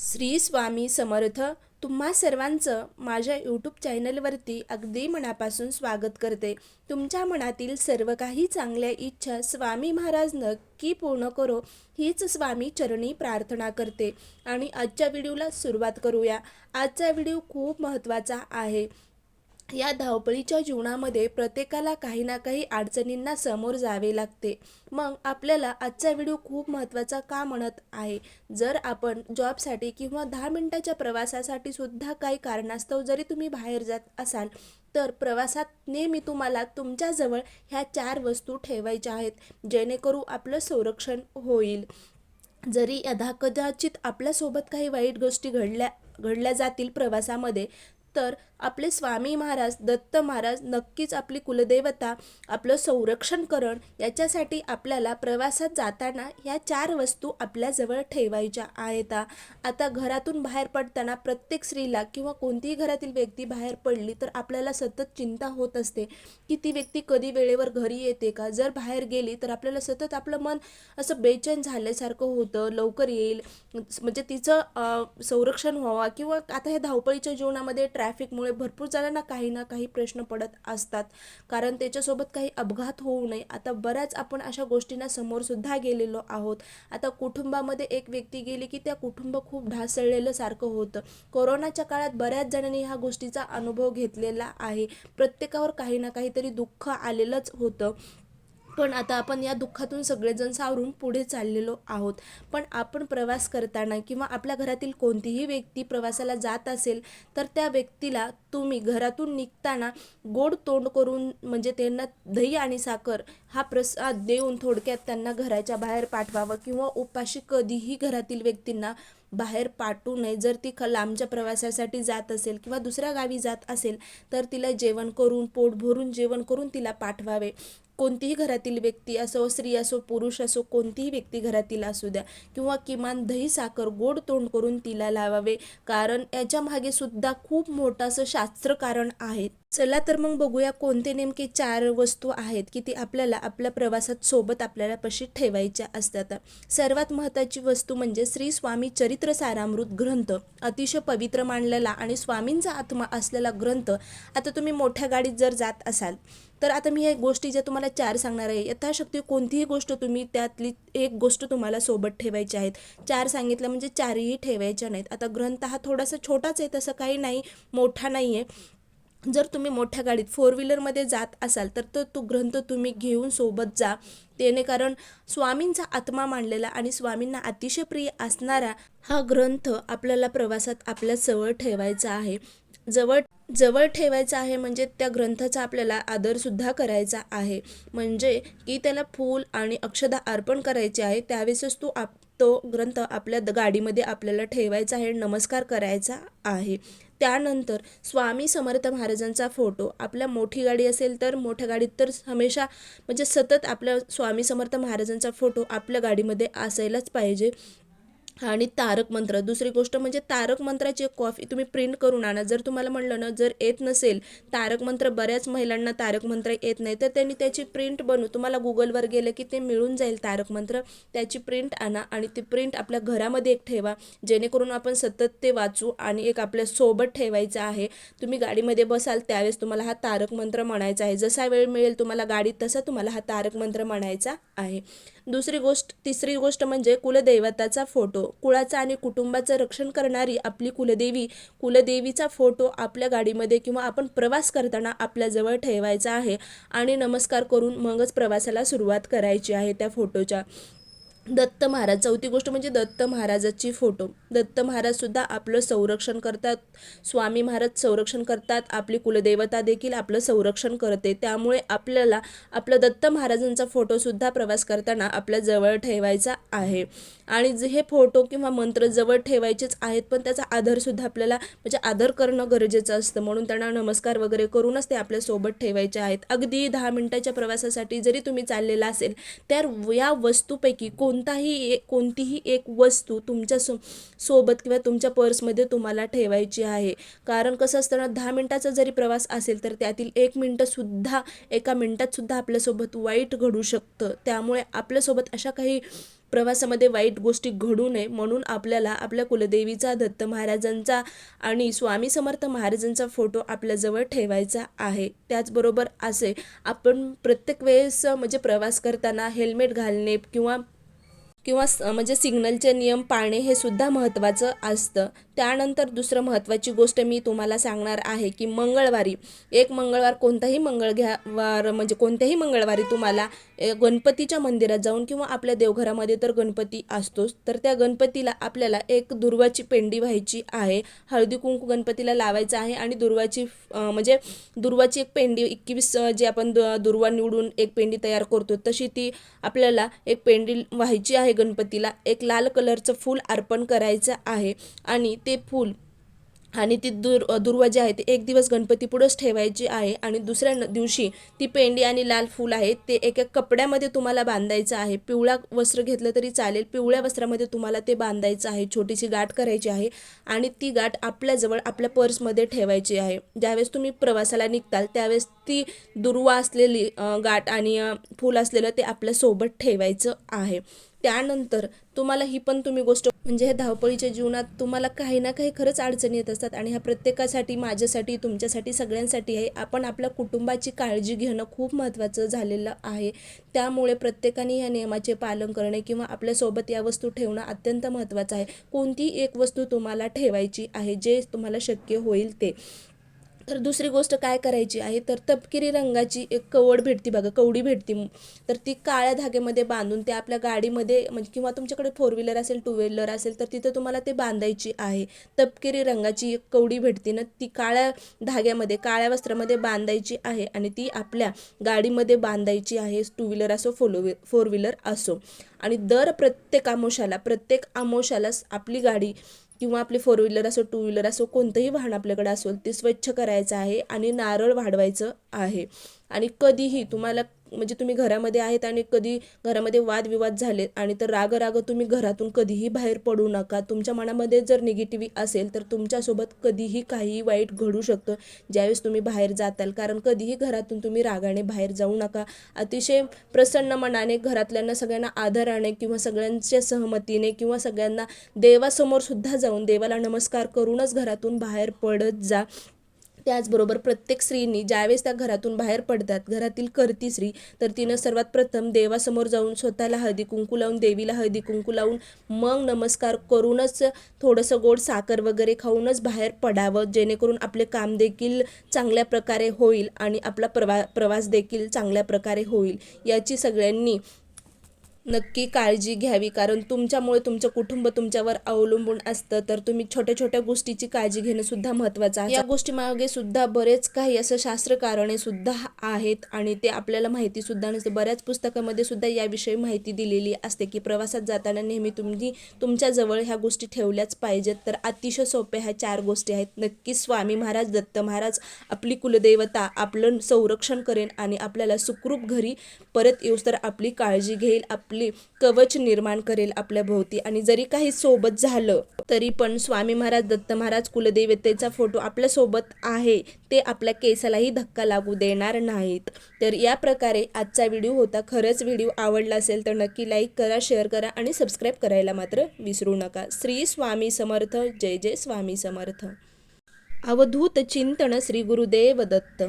श्री स्वामी समर्थ तुम्हा सर्वांचं माझ्या यूट्यूब चॅनलवरती अगदी मनापासून स्वागत करते. तुमच्या मनातील सर्व काही चांगल्या इच्छा स्वामी महाराज नक्की पूर्ण करो हीच स्वामी चरणी प्रार्थना करते. आणि आजच्या व्हिडिओला सुरुवात करूया. आजचा व्हिडिओ खूप महत्त्वाचा आहे. या धावपळीच्या जीवनामध्ये प्रत्येकाला काही ना काही अडचणींना समोर जावे लागते. मग आपल्याला आजचा व्हिडिओ खूप महत्त्वाचा का म्हणत आहे? जर आपण जॉबसाठी किंवा दहा मिनटाच्या प्रवासासाठी सुद्धा काही कारणास्तव जरी तुम्ही बाहेर जात असाल तर प्रवासात नेहमी तुम्हाला तुमच्याजवळ ह्या चार वस्तू ठेवायच्या आहेत जेणेकरून आपलं संरक्षण होईल. जरी यदा कदाचित आपल्यासोबत काही वाईट गोष्टी घडल्या घडल्या जातील प्रवासामध्ये तर आपले स्वामी महाराज दत्त महाराज नक्कीच आपली कुलदेवता आपलं संरक्षण करण याच्यासाठी आपल्याला प्रवासात जाताना ह्या चार वस्तू आपल्याजवळ ठेवायच्या आहेत. आता घरातून बाहेर पडताना प्रत्येक स्त्रीला किंवा कोणतीही घरातील व्यक्ती बाहेर पडली तर आपल्याला सतत चिंता होत असते की ती व्यक्ती कधी वेळेवर घरी येते का? जर बाहेर गेली तर आपल्याला सतत आपलं मन असं बेचैन झाल्यासारखं होतं. लवकर येईल. म्हणजे तिचं संरक्षण व्हावा किंवा आता ह्या धावपळीच्या जीवनामध्ये ट्रॅफिकमुळे भरपूर जणांना काही ना काही प्रश्न पडत असतात. कारण त्याच्यासोबत काही अपघात होऊ नये. आता बऱ्याच आपण अशा गोष्टींना समोरसुद्धा गेलेलो आहोत. आता कुटुंबामध्ये एक व्यक्ती गेली की त्या कुटुंब खूप ढासळलेलं सारखं होतं. कोरोनाच्या काळात बऱ्याच जणांनी ह्या गोष्टीचा अनुभव घेतलेला आहे. प्रत्येकावर काही ना काहीतरी दुःख आलेलंच होतं. पण आता आपण या दुःखातून सगळेजण सावरून पुढे चाललेलो आहोत. पण आपण प्रवास करताना किंवा आपल्या घरातील कोणतीही व्यक्ती प्रवासाला जात असेल तर त्या व्यक्तीला तुम्ही घरातून निघताना गोड तोंड करून म्हणजे त्यांना दही आणि साखर हा प्रसाद देऊन थोडक्यात त्यांना घराच्या बाहेर पाठवावं किंवा उपाशी कधीही घरातील व्यक्तींना बाहेर पाठवू नये. जर ती ख लांबच्या प्रवासासाठी जात असेल किंवा दुसऱ्या गावी जात असेल तर तिला जेवण करून पोट भरून जेवण करून तिला पाठवावे. कोणतीही घरातील व्यक्ती असो स्त्री असो पुरुष असो कोणतीही व्यक्ती घरातील असू द्या किंवा किमान दही साखर गोड तोंड करून तिला लावावे. कारण याच्या मागे सुद्धा खूप मोठं असं शास्त्र कारण आहे. चला तर मग बघूया कोणते नेमके चार वस्तू आहेत की ती आपल्याला आपल्या प्रवासात सोबत आपल्याला पशी ठेवायच्या असतात. सर्वात महत्त्वाची वस्तू म्हणजे श्री स्वामी चरित्र सारामृत ग्रंथ. अतिशय पवित्र मानलेला आणि स्वामींचा आत्मा असलेला ग्रंथ. आता तुम्ही मोठ्या गाडीत जर जात असाल तर आता मी ह्या गोष्टी ज्या तुम्हाला चार सांगणार आहे यथाशक्ती कोणतीही गोष्ट तुम्ही त्यातली एक गोष्ट तुम्हाला सोबत ठेवायची आहेत. चार सांगितलं म्हणजे चारही ठेवायच्या नाहीत. आता ग्रंथ हा थोडासा छोटाच आहे तसं काही नाही मोठा नाही आहे जर तुम्ही मोठ्या गाडीत फोर व्हीलरमध्ये जात असाल तर तो तो ग्रंथ तुम्ही घेऊन सोबत जा. त्याने कारण स्वामींचा आत्मा मांडलेला आणि स्वामींना अतिशय प्रिय असणारा हा ग्रंथ आपल्याला प्रवासात आपल्या जवळ ठेवायचा आहे. जवळ जवळ ठेवायचं आहे म्हणजे त्या ग्रंथाचा आपल्याला आदरसुद्धा करायचा आहे. म्हणजे की त्याला फूल आणि अक्षदा अर्पण करायचे आहे त्यावेळेसच तो आप तो ग्रंथ आपल्या द- गाडीमध्ये आपल्याला ठेवायचा आहे नमस्कार करायचा आहे. त्यानंतर स्वामी समर्थ महाराजांचा फोटो. आपल्या मोठी गाडी असेल तर मोठ्या गाडीत तर हमेशा म्हणजे सतत आपल्या स्वामी समर्थ महाराजांचा फोटो आपल्या गाडीमध्ये असायलाच पाहिजे. आणि तारक मंत्र. दुसरी गोष्ट म्हणजे तारक मंत्राची एक कॉफी तुम्ही प्रिंट करून आणा. जर तुम्हाला म्हणलं ना जर येत नसेल तारक मंत्र बऱ्याच महिलांना तारक मंत्र येत नाही तर त्यांनी त्याची प्रिंट बनवू. तुम्हाला गुगलवर गेलं की ते मिळून जाईल तारक मंत्र. त्याची प्रिंट आणा आणि ती प्रिंट आपल्या घरामध्ये एक ठेवा. जेणेकरून आपण सतत ते वाचू आणि एक आपल्यासोबत ठेवायचं आहे. तुम्ही गाडीमध्ये बसाल त्यावेळेस तुम्हाला हा तारक मंत्र म्हणायचा आहे. जसा वेळ मिळेल तुम्हाला गाडीत तसा तुम्हाला हा तारक मंत्र म्हणायचा आहे. दुसरी गोष्ट तिसरी गोष्ट म्हणजे कुलदैवताचा फोटो. कुळाचं आणि कुटुंबाचं रक्षण करणारी आपली कुलदेवी कुलदेवीचा फोटो आपल्या गाडीमध्ये किंवा आपण प्रवास करताना आपल्याजवळ ठेवायचा आहे आणि नमस्कार करून मगच प्रवासाला सुरुवात करायची आहे त्या फोटोच्या. दत्त महाराज चौथी गोष्ट म्हणजे दत्त महाराजाची फोटो. दत्त महाराजसुद्धा आपलं संरक्षण करतात. स्वामी महाराज संरक्षण करतात. आपली कुलदेवता देखील आपलं संरक्षण करते. त्यामुळे आपल्याला आपलं दत्त महाराजांचा फोटोसुद्धा प्रवास करताना आपल्या जवळ ठेवायचा आहे. आणि जे हे फोटो किंवा मंत्र जवळ ठेवायचेच आहेत पण त्याचा आदरसुद्धा आपल्याला म्हणजे आदर करणं गरजेचं असतं. म्हणून त्यांना नमस्कार वगैरे करूनच ते आपल्यासोबत ठेवायचे आहेत. अगदी दहा मिनटाच्या प्रवासासाठी जरी तुम्ही चाललेला असेल तर या वस्तूपैकी कोणताही एक कोणतीही एक वस्तू तुमच्या सो सोबत किंवा तुमच्या पर्समध्ये तुम्हाला ठेवायची आहे. कारण कसं असतं ना दहा मिनटाचा जरी प्रवास असेल तर त्यातील एक मिनटंसुद्धा एका मिनटातसुद्धा आपल्यासोबत वाईट घडू शकतं. त्यामुळे आपल्यासोबत अशा काही प्रवासामध्ये वाईट गोष्टी घडू नये. म्हणून आपल्याला आपल्या कुलदेवीचा दत्त महाराजांचा आणि स्वामी समर्थ महाराजांचा फोटो आपल्याजवळ ठेवायचा आहे. त्याचबरोबर असे आपण प्रत्येक वेळेस म्हणजे प्रवास करताना हेल्मेट घालणे किंवा किंवा स- म्हणजे सिग्नलचे नियम पाळणे हे सुद्धा महत्त्वाचं असतं. त्यानंतर दुसरं महत्त्वाची गोष्ट मी तुम्हाला सांगणार आहे की मंगळवारी. एक मंगळवार कोणताही मंगळ घ्या वार म्हणजे कोणत्याही मंगळवारी तुम्हाला गणपतीच्या मंदिरात जाऊन किंवा आपल्या देवघरामध्ये तर गणपती असतोच तर त्या गणपतीला आपल्याला एक दुर्वाची पेंडी व्हायची आहे. हळदी कुंकू गणपतीला लावायचं आहे आणि दुर्वाची म्हणजे दुर्वाची एक पेंडी एकवीस जे आपण दु- दुर्वा निवडून एक पेंडी तयार करतो तशी ती आपल्याला एक पेंडी व्हायची आहे गणपतीला. एक लाल कलरचं फूल अर्पण करायचं आहे आणि ते फूल आणि ती दुर दुर्वा जी आहे ती एक दिवस गणपती पुढंच ठेवायची आहे आणि दुसऱ्या न- दिवशी ती पेंडी आणि लाल फूल आहे ते एका कपड्यामध्ये तुम्हाला बांधायचं आहे. पिवळा वस्त्र घेतलं तरी चालेल पिवळ्या वस्त्रामध्ये तुम्हाला ते बांधायचं आहे छोटीशी गाठ करायची आहे आणि ती गाठ आपल्याजवळ आपल्या पर्समध्ये ठेवायची आहे. ज्यावेळेस तुम्ही प्रवासाला निघताल त्यावेळेस ती दुर्वा असलेली गाठ आणि फूल असलेलं ते आपल्यासोबत ठेवायचं आहे. त्यानंतर तुम्हाला ही पण तुम्ही गोष्ट म्हणजे ह्या धावपळीच्या जीवनात तुम्हाला काही ना काही खरंच अडचणी येत असतात आणि ह्या प्रत्येकासाठी माझ्यासाठी तुमच्यासाठी सगळ्यांसाठी आहे आपण आपल्या कुटुंबाची काळजी घेणं खूप महत्त्वाचं झालेलं आहे. त्यामुळे प्रत्येकाने या नियमाचे पालन करणे किंवा आपल्यासोबत या वस्तू ठेवणं अत्यंत महत्त्वाचं आहे. कोणतीही एक वस्तू तुम्हाला ठेवायची आहे जे तुम्हाला शक्य होईल ते. तर दुसरी गोष्ट काय करायची आहे? तर तपकिरी रंगाची एक कवड भेटती बघा कवडी भेटती. तर ती काळ्या धाग्यामध्ये बांधून ते आपल्या गाडीमध्ये म्हणजे किंवा तुमच्याकडे फोर व्हीलर असेल टू व्हीलर असेल तर तिथं तुम्हाला ते बांधायची आहे. तपकिरी रंगाची एक कवडी भेटती ना ती काळ्या धाग्यामध्ये काळ्या वस्त्रामध्ये बांधायची आहे आणि ती आपल्या गाडीमध्ये बांधायची आहे टू व्हीलर असो फोलो फोर व्हीलर असो. आणि दर प्रत्येक आमोशाला प्रत्येक आमोशाला आपली गाडी किंवा आपली फोर व्हीलर असो टू व्हीलर असो कोणतंही वाहन आपल्याकडे असेल ते स्वच्छ करायचं आहे आणि नारळ वाढवायचं आहे. आणि कधीही तुम्हाला म्हणजे तुम्ही घरामध्ये आहेत आणि कधी घरामध्ये वादविवाद झाले आणि तर राग राग तुम्ही घरातून कधीही बाहेर पडू नका. तुमच्या मनामध्ये जर निगेटिव्ही असेल तर तुमच्यासोबत कधीही काही वाईट घडू शकतं. ज्यावेळेस तुम्ही बाहेर जाताल कारण कधीही घरातून तुम्ही रागाने बाहेर जाऊ नका. अतिशय प्रसन्न मनाने घरातल्यांना सगळ्यांना आदराने किंवा सगळ्यांच्या सहमतीने किंवा सगळ्यांना देवासमोर सुद्धा जाऊन देवाला नमस्कार करूनच घरातून बाहेर पडत जा. त्याचबरोबर प्रत्येक स्त्रीनी ज्यावेळेस त्या घरातून बाहेर पडतात घरातील करती स्त्री तर तिनं सर्वात प्रथम देवासमोर जाऊन स्वतःला हळदी कुंकू लावून देवीला हळदी कुंकू लावून मग नमस्कार करूनच थोडंसं गोड साखर वगैरे खाऊनच बाहेर पडावं जेणेकरून आपले काम देखील चांगल्या प्रकारे होईल आणि आपला प्रवा प्रवास देखील चांगल्या प्रकारे होईल. याची सगळ्यांनी नक्की काळजी घ्यावी. कारण तुमच्यामुळे तुमचं कुटुंब तुमच्यावर अवलंबून असतं. तर तुम्ही छोट्या छोट्या गोष्टीची काळजी घेणं सुद्धा महत्त्वाचं आहे. या गोष्टी मागे सुद्धा बरेच काही असं शास्त्र कारणे सुद्धा आहेत आणि ते आपल्याला माहिती सुद्धा नसते. बऱ्याच पुस्तकामध्ये सुद्धा याविषयी माहिती दिलेली असते की प्रवासात जाताना नेहमी तुम्ही तुमच्याजवळ ह्या गोष्टी ठेवल्याच पाहिजेत. तर अतिशय सोप्या ह्या चार गोष्टी आहेत. नक्की स्वामी महाराज दत्त महाराज आपली कुलदेवता आपलं संरक्षण करेन आणि आपल्याला सुखरूप घरी परत येऊस तर आपली काळजी घेईल. आपली कवच निर्माण करेल आपल्या भोवती. आणि जरी काही सोबत झालं तरी पण स्वामी महाराज दत्त महाराज कुलदेवतेचा फोटो आपल्यासोबत आहे. ते आपल्या केसालाही धक्का लागू देणार नाहीत. तर या प्रकारे आजचा व्हिडिओ होता. खरंच व्हिडिओ आवडला असेल तर नक्की लाईक करा शेअर करा आणि सबस्क्राईब करायला मात्र विसरू नका. श्री स्वामी समर्थ. जय जय स्वामी समर्थ. अवधूत चिंतन श्री गुरुदेव दत्त.